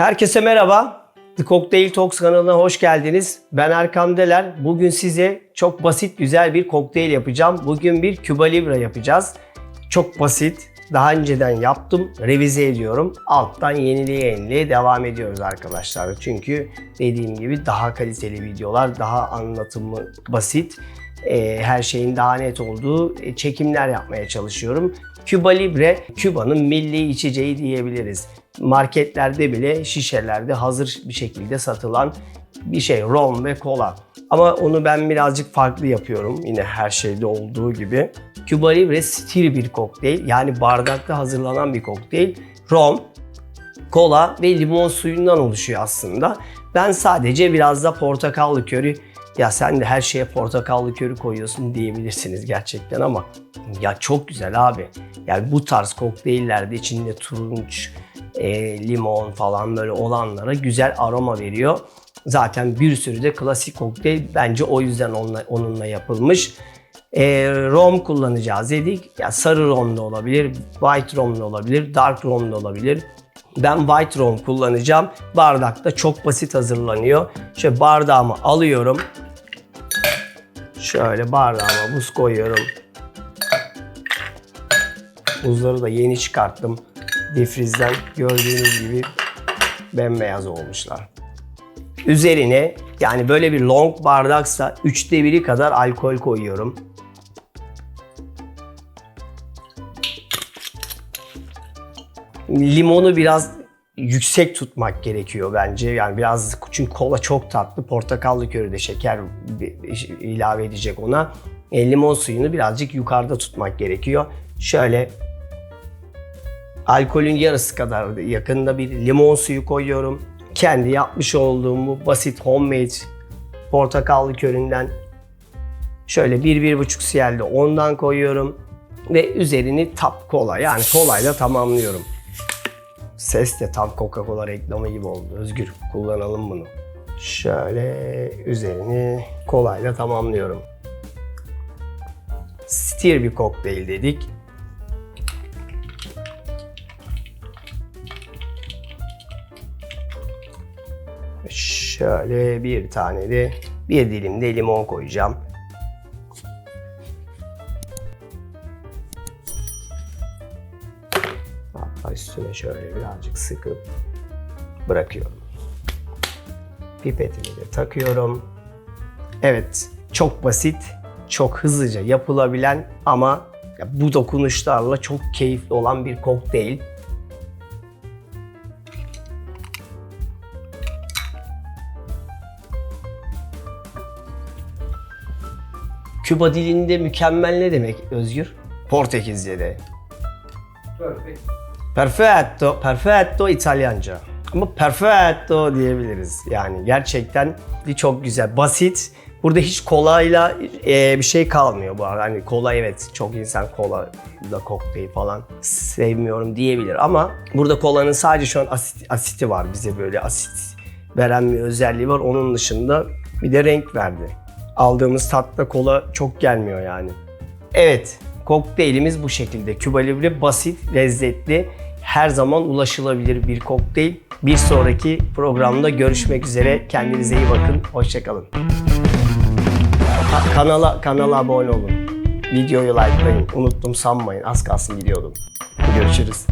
Herkese merhaba. The Cocktail Talks kanalına hoş geldiniz. Ben Erkan Deler. Bugün size çok basit güzel bir kokteyl yapacağım. Bugün bir Cuba Libre yapacağız. Çok basit. Daha önceden yaptım. Revize ediyorum. Alttan yeniliğe yeniliğe devam ediyoruz arkadaşlar. Çünkü dediğim gibi daha kaliteli videolar, daha anlatımı basit. e, her şeyin daha net olduğu e, çekimler yapmaya çalışıyorum. Cuba Libre, Küba'nın milli içeceği diyebiliriz. Marketlerde bile şişelerde hazır bir şekilde satılan bir şey. Rom ve kola. Ama onu ben birazcık farklı yapıyorum. Yine her şeyde olduğu gibi. Cuba Libre stil bir kokteyl. Yani bardakta hazırlanan bir kokteyl. Rom, kola ve limon suyundan oluşuyor aslında. Ben sadece biraz da portakal likörü ya sen de her şeye portakal likörü koyuyorsun diyebilirsiniz gerçekten ama ya çok güzel abi. Yani bu tarz kokteyllerde içinde turunç, e, limon falan böyle olanlara güzel aroma veriyor. Zaten bir sürü de klasik kokteyl bence o yüzden onunla, onunla yapılmış. E, rom kullanacağız dedik. Ya sarı rom da olabilir, white rom da olabilir, dark rom da olabilir. Ben white rom kullanacağım. Bardakta çok basit hazırlanıyor. Şöyle bardağımı alıyorum. Şöyle bardağıma buz koyuyorum. Buzları da yeni çıkarttım. Difrizden gördüğünüz gibi bembeyaz olmuşlar. Üzerine yani böyle bir long bardaksa üçte biri kadar alkol koyuyorum. Limonu biraz yüksek tutmak gerekiyor bence. Yani biraz çünkü kola çok tatlı. Portakal likörü de şeker ilave edecek ona. E, limon suyunu birazcık yukarıda tutmak gerekiyor. Şöyle alkolün yarısı kadar yakında bir limon suyu koyuyorum. Kendi yapmış olduğum bu basit homemade portakal liköründen şöyle 1-1,5 cl ondan koyuyorum. Ve üzerini tap kola yani kolayla tamamlıyorum. Ses de tam Coca-Cola reklamı gibi oldu. Özgür kullanalım bunu. Şöyle üzerini kolayla tamamlıyorum. Stir bir kokteyl dedik. Şöyle bir tane de bir dilim de limon koyacağım. Üstüne şöyle birazcık sıkıp bırakıyorum. Pipetimi de takıyorum. Evet, çok basit, çok hızlıca yapılabilen ama bu dokunuşlarla çok keyifli olan bir kokteyl. Küba dilinde mükemmel ne demek Özgür? Portekizce'de. Perfect. Perfetto, perfetto İtalyanca. Ama perfetto diyebiliriz. Yani gerçekten çok güzel, basit. Burada hiç kolayla e, bir şey kalmıyor bu arada. Hani kola evet çok insan kola da kokteyl falan sevmiyorum diyebilir ama burada kolanın sadece şu an asit, asiti var bize böyle asit veren bir özelliği var. Onun dışında bir de renk verdi. Aldığımız tatta kola çok gelmiyor yani. Evet, kokteylimiz bu şekilde. Cuba Libre basit, lezzetli, her zaman ulaşılabilir bir kokteyl. Bir sonraki programda görüşmek üzere. Kendinize iyi bakın. Hoşçakalın. Ka- kanala kanala abone olun. Videoyu likelayın. Unuttum sanmayın. Az kalsın gidiyordum. Görüşürüz.